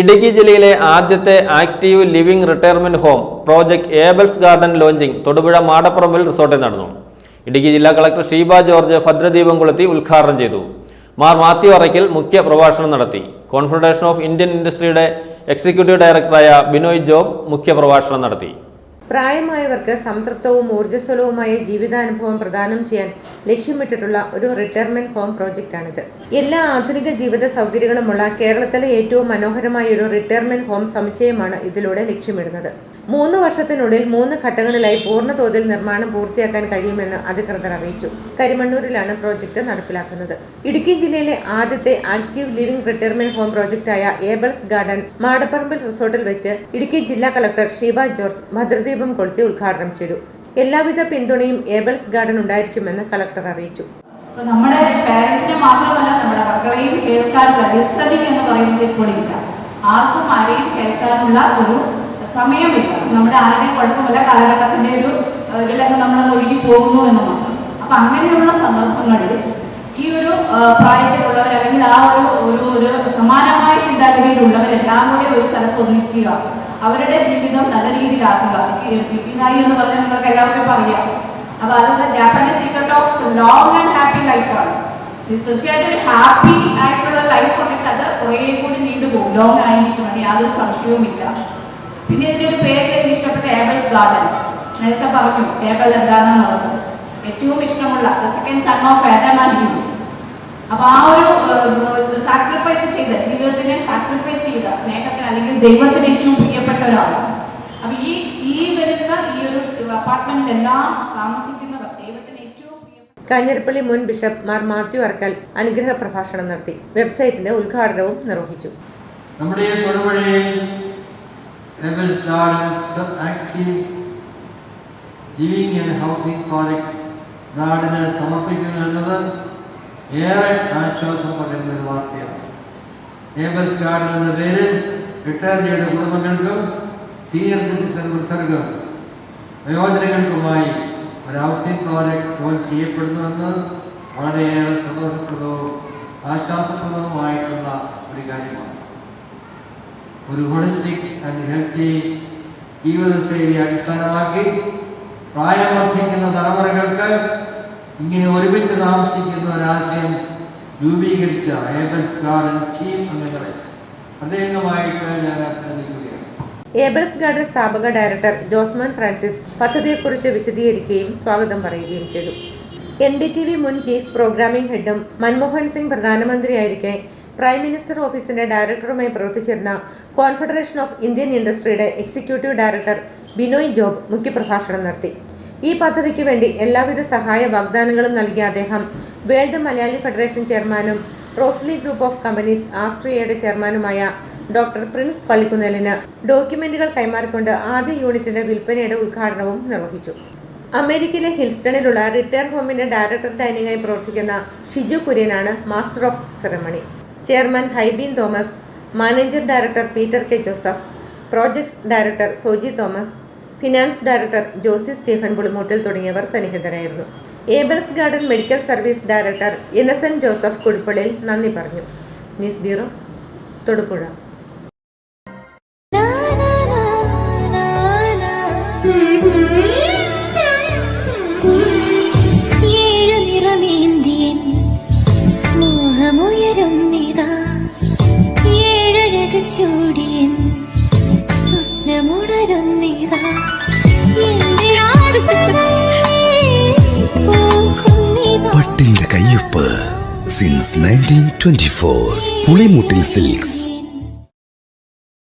ഇടുക്കി ജില്ലയിലെ ആദ്യത്തെ active living retirement home project Abel's garden launching Thodupuzha മാടപ്പുറമ്പിൽ റിസോർട്ടിൽ നടന്നു. ഇടുക്കി ജില്ലാ കളക്ടർ ഷീബ ജോർജ് ഭദ്രദീപം കൊളുത്തി ഉദ്ഘാടനം ചെയ്തു. മാർ മാത്യു അറയ്ക്കൽ മുഖ്യ പ്രഭാഷണം നടത്തി. കോൺഫെഡറേഷൻ ഓഫ് ഇന്ത്യൻ ഇൻഡസ്ട്രിയുടെ എക്സിക്യൂട്ടീവ് ഡയറക്ടറായ ബിനോയ് ജോബ് മുഖ്യ പ്രഭാഷണം നടത്തി. പ്രായമായവർക്ക് സംതൃപ്തവും ഊർജസ്വലവുമായ ജീവിതാനുഭവം പ്രദാനം ചെയ്യാൻ ലക്ഷ്യമിട്ടിട്ടുള്ള ഒരു റിട്ടയർമെന്റ് ഹോം പ്രോജക്റ്റാണിത്. എല്ലാ ആധുനിക ജീവിത സൗകര്യങ്ങളുമുള്ള കേരളത്തിലെ ഏറ്റവും മനോഹരമായ ഒരു റിട്ടയർമെന്റ് ഹോം സമുച്ചയമാണ് ഇതിലൂടെ ലക്ഷ്യമിടുന്നത്. മൂന്ന് വർഷത്തിനുള്ളിൽ മൂന്ന് ഘട്ടങ്ങളിലായി പൂർണ തോതിൽ നിർമ്മാണം പൂർത്തിയാക്കാൻ കഴിയുമെന്ന് അധികൃതർ അറിയിച്ചു. കരിമണ്ണൂരിലാണ് പ്രോജക്റ്റ് നടപ്പിലാക്കുന്നത്. ഇടുക്കി ജില്ലയിലെ ആദ്യത്തെ ആക്റ്റീവ് ലിവിംഗ് റിട്ടയർമെന്റ് ഹോം പ്രോജക്റ്റായ ഏബിൾസ് ഗാർഡൻ മാടപ്പറമ്പിൽ റിസോർട്ടിൽ വെച്ച് ഇടുക്കി ജില്ലാ കളക്ടർ ഷീബ ജോർജ് ഭദ്രദീപം കൊളുത്തി ഉദ്ഘാടനം ചെയ്തു. എല്ലാവിധ പിന്തുണയും ഏബിൾസ് ഗാർഡൻ ഉണ്ടായിരിക്കുമെന്ന് കളക്ടർ അറിയിച്ചു. നമ്മുടെ മക്കളെയും കേൾക്കാനുള്ള ലിസണിങ് എന്ന് പറയുന്നത് ഇപ്പോൾ ഇല്ല ആർക്കും ആരെയും കേൾക്കാനുള്ള ഒരു സമയമില്ല. നമ്മുടെ ആരുടെയും കുഴപ്പമില്ല. കാലഘട്ടത്തിന്റെ ഒരു ഇതിലൊക്കെ നമ്മൾ ഒഴുകി പോകുന്നു എന്ന് മാത്രം. അപ്പൊ അങ്ങനെയുള്ള സന്ദർഭങ്ങളിൽ ഈ ഒരു പ്രായത്തിലുള്ളവർ അല്ലെങ്കിൽ ആ ഒരു ഒരു ഒരു സമാനമായ ചിന്താഗതിയിലുള്ളവരെല്ലാം കൂടി ഒരു സ്ഥലത്ത് ഒന്നിക്കുക. അവരുടെ ജീവിതം നല്ല രീതിയിലാക്കുക. ഇക്കിഹായി എന്ന് പറഞ്ഞാൽ നിങ്ങൾക്ക് എല്ലാവർക്കും പറയാം അപ്പൊ അത് Japanese secret of long and happy ലൈഫാണ് തീർച്ചയായിട്ടും ഒരു ഹാപ്പി ആയിട്ടുള്ള ലൈഫ് ഉണ്ടെങ്കിൽ അത് കുറേ കൂടി നീണ്ടുപോകും ലോങ് ആയിരിക്കും. അതിന് യാതൊരു സംശയവുമില്ല പിന്നെ ഇതിന്റെ ഒരു പേര് എനിക്ക് ഇഷ്ടപ്പെട്ട ഏബൽസ് ഗാർഡൻ നേരത്തെ പറഞ്ഞു ഏബൽ എന്താണെന്ന് പറഞ്ഞു. ഏറ്റവും ഇഷ്ടമുള്ള സെക്കൻഡ് സൺ ഓഫ് ഹ്യൂ അപ്പൊ ആ ഒരു സാക്രിഫൈസ് ചെയ്ത ജീവിതത്തിനെ സാക്രിഫൈസ് ചെയ്ത സ്നേഹത്തിന് അല്ലെങ്കിൽ ദൈവത്തിന് ഏറ്റവും പ്രിയപ്പെട്ട ഒരാളാണ് അപ്പൊ ഈ ഈ വരുന്ന ഈ ഒരു അപ്പാർട്ട്മെന്റിലെല്ലാം താമസിക്കുന്നവർ ദൈവത്തിന് കാഞ്ഞിരപ്പള്ളി മുൻ ബിഷപ്പ് മാർ മാത്യു അർക്കൽ അനുഗ്രഹ പ്രഭാഷണം നടത്തി. വെബ്സൈറ്റിന്റെ ഉദ്ഘാടനവും നിർവഹിച്ചു. നമ്മുടെ തൊടുപുഴയിൽ garden sub active living and housing project നാടിന് സമർപ്പിക്കുന്നു എന്നത് ഏറെ ആശ്വാസം പകരുന്ന ഒരു വാർത്തയാണ്. നേബേഴ്സ് ഗാർഡൻ എന്ന പേരിൽ റിട്ടയർ ചെയ്ത കുടുംബങ്ങൾക്കും സീനിയർ സിറ്റിസൺ വൃദ്ധർക്കും വയോജനങ്ങൾക്കുമായി ഒരു പോലെ ലോഞ്ച് ചെയ്യപ്പെടുന്നുവെന്ന് വളരെയേറെ സന്തോഷപ്രദവും ആശ്വാസപ്രദവുമായിട്ടുള്ള ഒരു കാര്യമാണ്. ഒരു ഹോളിസ്റ്റിക് ആൻഡ് ഹെൽത്തി ജീവിതശൈലി അടിസ്ഥാനമാക്കി പ്രായം വർദ്ധിക്കുന്ന തലമുറകൾക്ക് ഇങ്ങനെ ഒരുമിച്ച് താമസിക്കുന്ന ഒരാശയം രൂപീകരിച്ച ഏബൽസ് ഗാർഡൻ ടീം അംഗങ്ങളെ പ്രത്യേകമായിട്ട് ഞാൻ അഭിനന്ദിക്കുകയാണ്. ഏബിൾസ് ഗാർഡൻ സ്ഥാപക ഡയറക്ടർ ജോസ്മോൻ ഫ്രാൻസിസ് പദ്ധതിയെക്കുറിച്ച് വിശദീകരിക്കുകയും സ്വാഗതം പറയുകയും ചെയ്തു. എൻ ഡി ടി വി മുൻ ചീഫ് പ്രോഗ്രാമിംഗ് ഹെഡും മൻമോഹൻ സിംഗ് പ്രധാനമന്ത്രിയായിരിക്കെ പ്രൈം മിനിസ്റ്റർ ഓഫീസിന്റെ ഡയറക്ടറുമായി പ്രവർത്തിച്ചിരുന്ന കോൺഫെഡറേഷൻ ഓഫ് ഇന്ത്യൻ ഇൻഡസ്ട്രിയുടെ എക്സിക്യൂട്ടീവ് ഡയറക്ടർ ബിനോയ് ജോബ് മുഖ്യപ്രഭാഷണം നടത്തി. ഈ പദ്ധതിക്ക് വേണ്ടി എല്ലാവിധ സഹായ വാഗ്ദാനങ്ങളും നൽകിയ അദ്ദേഹം വേൾഡ് മലയാളി ഫെഡറേഷൻ ചെയർമാനും റോസ്ലി ഗ്രൂപ്പ് ഓഫ് കമ്പനീസ് ആസ്ട്രിയയുടെ ചെയർമാനുമായ ഡോക്ടർ പ്രിൻസ് പള്ളിക്കുന്നേലിന് ഡോക്യുമെന്റുകൾ കൈമാറിക്കൊണ്ട് ആദ്യ യൂണിറ്റിന്റെ വിൽപ്പനയുടെ ഉദ്ഘാടനവും നിർവഹിച്ചു. അമേരിക്കയിലെ ഹിൽസ്റ്റണിലുള്ള റിട്ടയർ ഹോമിന്റെ ഡയറക്ടർ ഡൈനിങ്ങായി പ്രവർത്തിക്കുന്ന Shiju കുര്യനാണ് master of ceremony. Chairman Hybin Thomas manager director Peter K Joseph projects director Soji Thomas finance director Josy Stephen Pulimoottil തുടങ്ങിയവർ സന്നിഹിതരായിരുന്നു. Ables garden medical service director Innocent Joseph Kudupallil നന്ദി പറഞ്ഞു. News bureau Thodupuzha. Since nineteen twenty four Pulimoottil silks